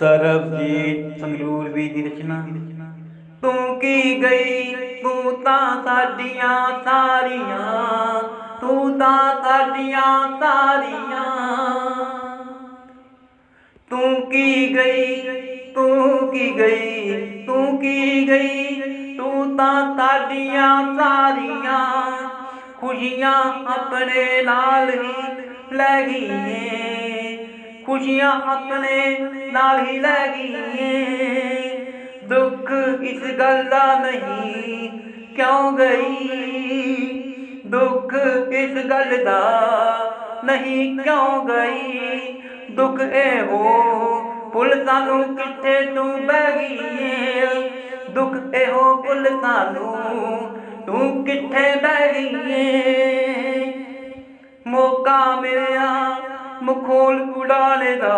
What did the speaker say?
ਸਰਬਜੀਤ ਸੰਗਰੂਰ ਵੀ ਦੀ ਰਚਨਾ। ਤੂੰ ਕੀ ਗਈ? ਤੂੰ ਤਾਂ ਸਾਡੀਆਂ ਸਾਰੀਆਂ। ਤੂੰ ਤਾਂ ਸਾਡੀਆਂ ਸਾਰੀਆਂ। ਤੂੰ ਕੀ ਗਈ? ਤੂੰ ਕੀ ਗਈ? ਤੂੰ ਕੀ ਗਈ? ਤੂੰ ਤਾਂ ਸਾਡੀਆਂ ਸਾਰੀਆਂ। ਖੁਸ਼ੀਆਂ ਆਪਣੇ ਨਾਲ ਹੀ ਲੈ ਗਈ ਏ ਖੁਸ਼ੀਆਂ ਆਪਣੇ ਨਾਲ ਹੀ ਲੈ ਗਈ ਦੁੱਖ ਇਸ ਗੱਲ ਦਾ ਨਹੀਂ, ਕਿਉਂ ਗਈ? ਦੁੱਖ ਇਸ ਗੱਲ ਦਾ ਨਹੀਂ, ਕਿਉਂ ਗਈ? ਦੁੱਖ ਇਹੋ, ਪੁੱਲ ਸਾਨੂੰ ਕਿੱਥੇ ਤੂੰ ਬਹਿ ਗਈਏ ਦੁੱਖ ਇਹੋ, ਪੁੱਲ ਸਾਨੂੰ ਤੂੰ ਕਿੱਥੇ ਬਹਿ ਗਈ ਮੌਕਾ ਮਿਲਿਆ, ਮਖੌਲ ਉਡਾਣੇ ਦਾ।